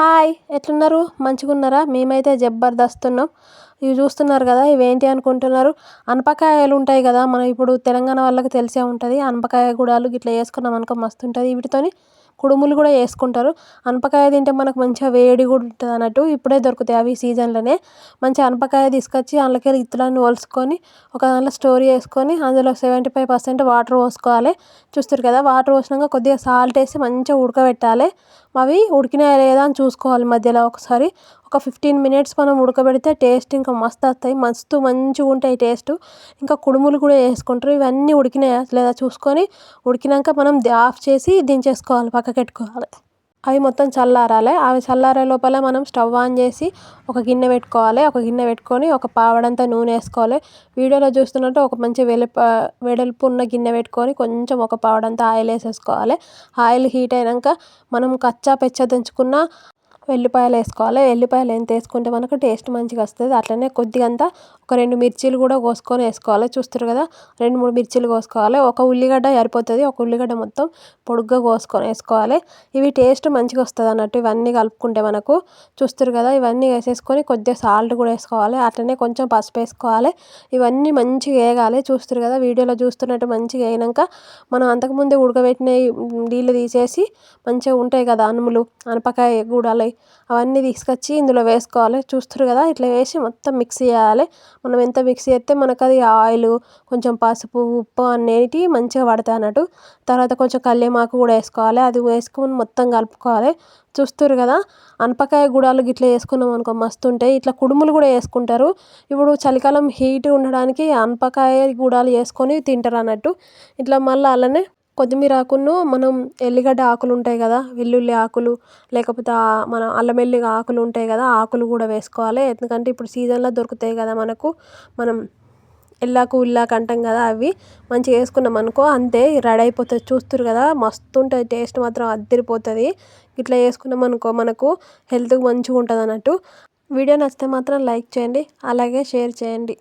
Hi ఎట్లున్నారు? మంచిగున్నారా? మేమైతే జబర్దస్త్ ఉన్నాం ఇవి చూస్తున్నారు కదా ఇవేంటి అనుకుంటున్నారు? అనపకాయలు ఉంటాయి కదా మనం ఇప్పుడు తెలంగాణ వాళ్ళకి తెలిసే ఉంటుంది. అనపకాయ గుడాలు ఇట్లా వేసుకున్నాం అనుకో మస్తు ఉంటుంది. వీటితోని కుడుములు కూడా వేసుకుంటారు. అనపకాయ తింటే మనకు మంచిగా వేడి కూడా ఉంటుంది అన్నట్టు ఇప్పుడే దొరుకుతాయి అవి సీజన్లోనే. మంచి అనపకాయ తీసుకొచ్చి అందులోకి ఇత్తులన్నీ ఒలుసుకొని ఒక దాంట్లో స్టోర్ చేసుకొని అందులో సెవెంటీ ఫైవ్ పర్సెంట్ వాటర్ పోసుకోవాలి. చూస్తారు కదా వాటర్ పోసినాక కొద్దిగా సాల్ట్ వేసి మంచిగా ఉడకబెట్టాలి. అవి ఉడికినాయా లేదా అని చూసుకోవాలి మధ్యలో ఒకసారి. ఒక ఫిఫ్టీన్ మినిట్స్ మనం ఉడకబెడితే టేస్ట్ ఇంకా మస్తు వస్తాయి. మస్తు మంచిగా ఉంటాయి టేస్ట్. ఇంకా కుడుములు కూడా వేసుకుంటారు. ఇవన్నీ ఉడికినాయా లేదా చూసుకొని ఉడికినాక మనం ఆఫ్ చేసి దించేసుకోవాలి పక్కకెట్టుకోవాలి. అవి మొత్తం చల్లారాలి. అవి చల్లారే లోపల మనం స్టవ్ ఆన్ చేసి ఒక గిన్నె పెట్టుకోవాలి. ఒక గిన్నె పెట్టుకొని ఒక పావడంతా నూనె వేసుకోవాలి. వీడియోలో చూస్తున్నట్టు ఒక మంచి వెలుప వెడల్పు ఉన్న గిన్నె పెట్టుకొని కొంచెం ఒక పావడంతా ఆయిల్ వేసేసుకోవాలి. ఆయిల్ హీట్ అయినాక మనం కచ్చా పెచ్చ దంచుకున్న వెల్లిపాయలు వేసుకోవాలి? వెల్లిపాయలు ఎంత వేసుకుంటే మనకు టేస్ట్ మంచిగా వస్తుంది. అట్లనే కొద్దిగంత ఒక రెండు మిర్చీలు కూడా కోసుకొని వేసుకోవాలి? చూస్తారు కదా? రెండు మూడు మిర్చీలు కోసుకోవాలి? ఒక ఉల్లిగడ్డ సరిపోతుంది. ఒక ఉల్లిగడ్డ మొత్తం పొడుగ్గా కోసుకొని వేసుకోవాలి. ఇవి టేస్ట్ మంచిగా వస్తుంది అన్నట్టు ఇవన్నీ కలుపుకుంటే మనకు. చూస్తారు కదా? ఇవన్నీ వేసేసుకొని కొద్దిగా సాల్ట్ కూడా వేసుకోవాలి. అట్లనే కొంచెం పసుపు వేసుకోవాలి. ఇవన్నీ మంచిగా వేగాలి. చూస్తారు కదా? వీడియోలో చూస్తున్నట్టు మంచిగా వేగినాక మనం అంతకుముందే ఉడకబెట్టిన నీళ్ళు తీసేసి మంచిగా ఉంటాయి కదా? అనుములు అనపకాయ గూడాలు అవన్నీ తీసుకొచ్చి ఇందులో వేసుకోవాలి. చూస్తారు కదా ఇట్లా వేసి మొత్తం మిక్స్ చేయాలి. మనం ఎంత మిక్స్ చేస్తే మనకు అది ఆయిల్ కొంచెం పసుపు ఉప్పు అనేటివి మంచిగా పడతాయి అన్నట్టు. తర్వాత కొంచెం కల్లేమాకు కూడా వేసుకోవాలి. అది వేసుకొని మొత్తం కలుపుకోవాలి. చూస్తారు కదా అనపకాయ గుడాలు గిట్ల వేసుకున్నాం అనుకో మస్తు ఉంటాయి. ఇట్లా కుడుములు కూడా వేసుకుంటారు. ఇప్పుడు చలికాలం హీట్ ఉండడానికి అనపకాయ గుడాలు వేసుకొని తింటారు అన్నట్టు. ఇట్లా మళ్ళీ అలానే కొత్తిమీర ఆకును మనం ఎల్లిగడ్డ ఆకులు ఉంటాయి కదా వెల్లుల్లి ఆకులు లేకపోతే మన అల్లం ఆకులు ఉంటాయి కదా ఆకులు కూడా వేసుకోవాలి. ఎందుకంటే ఇప్పుడు సీజన్లో దొరుకుతాయి కదా మనకు మనం ఎల్లాకు ఉల్లాకు అంటాం కదా అవి మంచిగా వేసుకున్నాం అనుకో అంతే రెడీ అయిపోతుంది. చూస్తారు కదా మస్తు ఉంటుంది టేస్ట్ మాత్రం అద్దరిపోతుంది. ఇట్లా వేసుకున్నాం అనుకో మనకు హెల్త్కి మంచిగా ఉంటుంది అన్నట్టు వీడియో నచ్చితే మాత్రం లైక్ చేయండి అలాగే షేర్ చేయండి.